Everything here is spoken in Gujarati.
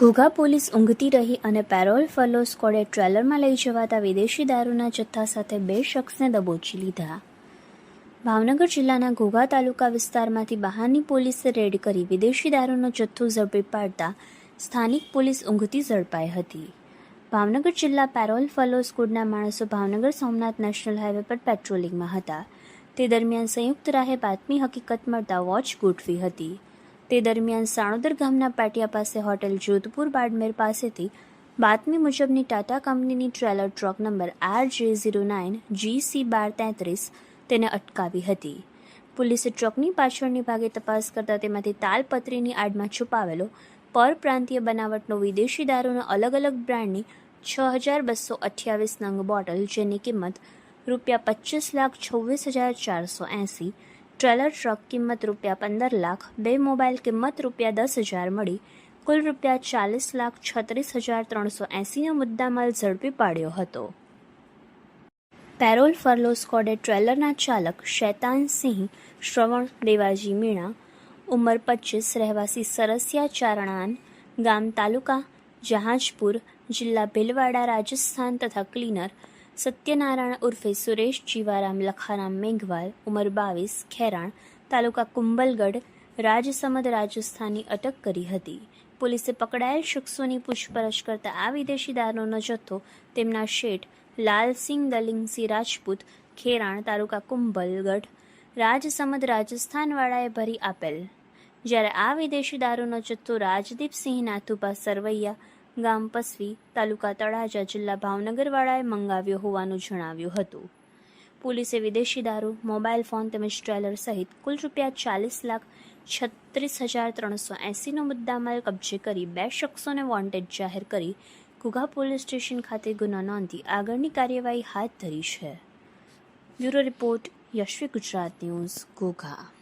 ઘોઘા પોલીસ ઊંઘતી રહી અને પેરોલ ફલો સ્કોડે ટ્રેલરમાં લઈ જવાતા વિદેશી દારૂના જથ્થા સાથે બે શખ્સને દબોચી લીધા. ભાવનગર જિલ્લાના ઘોઘા તાલુકા વિસ્તારમાંથી બહારની પોલીસે રેડ કરી વિદેશી દારૂનો જથ્થો ઝડપી પાડતા સ્થાનિક પોલીસ ઊંઘતી ઝડપાઈ હતી. ભાવનગર જિલ્લા પેરોલ ફલો સ્કોડના માણસો ભાવનગર સોમનાથ નેશનલ હાઈવે પર પેટ્રોલિંગમાં હતા. તે દરમિયાન સંયુક્ત રાહે બાતમી હકીકત મળતા વોચ ગોઠવી હતી. તે દરમિયાન સાણોદર ગામના પાટિયા પાસે હોટેલ જોધપુર બાડમેર પાસેથી બાતમી મુજબની ટાટા કંપનીની trailer truck number R J zero nine GC બાર તેત્રીસ તેને અટકાવી હતી. પોલીસે ટ્રકની પાછળની ભાગે તપાસ કરતા તેમાંથી તાલપત્રીની આડમાં છુપાવેલો પરપ્રાંતીય બનાવટનો વિદેશી દારૂનો અલગ અલગ બ્રાન્ડની છ હજાર બસો અઠ્યાવીસ નંગ બોટલ જેની કિંમત રૂપિયા પચીસ લાખ છવ્વીસ હજાર ચારસો એંસી ટ્રેલર ટ્રક કિંમત રૂપિયા પંદર લાખ, બે મોબાઈલ કિંમત રૂપિયા દસ હજાર મળી. કુલ રૂપિયા ચાલીસ લાખ છત્રીસ હજાર ત્રણસો એંસીનો મુદ્દામાલ ઝડપી પાડ્યો હતો. પેરોલ ફરલો સ્કોડે ટ્રેલરના ચાલક શૈતાન સિંહ, શ્રવણ દેવાજી મીણા, ઉંમર પચીસ, રહેવાસી સરસિયા ચારણાન, ગામ તાલુકા જહાજપુર, જિલ્લા ભીલવાડા રાજસ્થાન તથા ક્લીનર સત્યનારાયણ ઉર્ફે સુરેશ જીવારામ લખારામ મેઘવાલ, ઉંમર બાવીસ, ખેરાણ તાલુકા કુંભલગઢ રાજસમદ રાજસ્થાનની અટક કરી હતી. પોલીસે પકડાયેલ શખ્સોની પૂછપરછ કરતા આ વિદેશી દારૂનો જથ્થો તેમના શેઠ લાલસિંહ દલિંગસિંહ રાજપૂત, ખેરાણ તાલુકા કુંભલગઢ રાજસમદ રાજસ્થાનવાળાએ ભરી આપેલ. જ્યારે આ વિદેશી દારૂનો જથ્થો રાજદીપસિંહ નાથુભા સરવૈયા ગામ પસવી તાલુકા તળાજા જિલ્લા ભાવનગરવાળાએ મંગાવ્યો હોવાનું જણાવ્યું હતું. પોલીસે વિદેશી દારૂ, મોબાઈલ ફોન તેમજ ટ્રેલર સહિત કુલ રૂપિયા ચાલીસ લાખ છત્રીસ હજાર ત્રણસો એંસીનો મુદ્દામાલ કબજે કરી બે શખ્સોને વોન્ટેડ જાહેર કરી ઘુઘા પોલીસ સ્ટેશન ખાતે ગુનો નોંધી આગળની કાર્યવાહી હાથ ધરી છે. Bureau report Yashvi Gujarat news, Ghogha.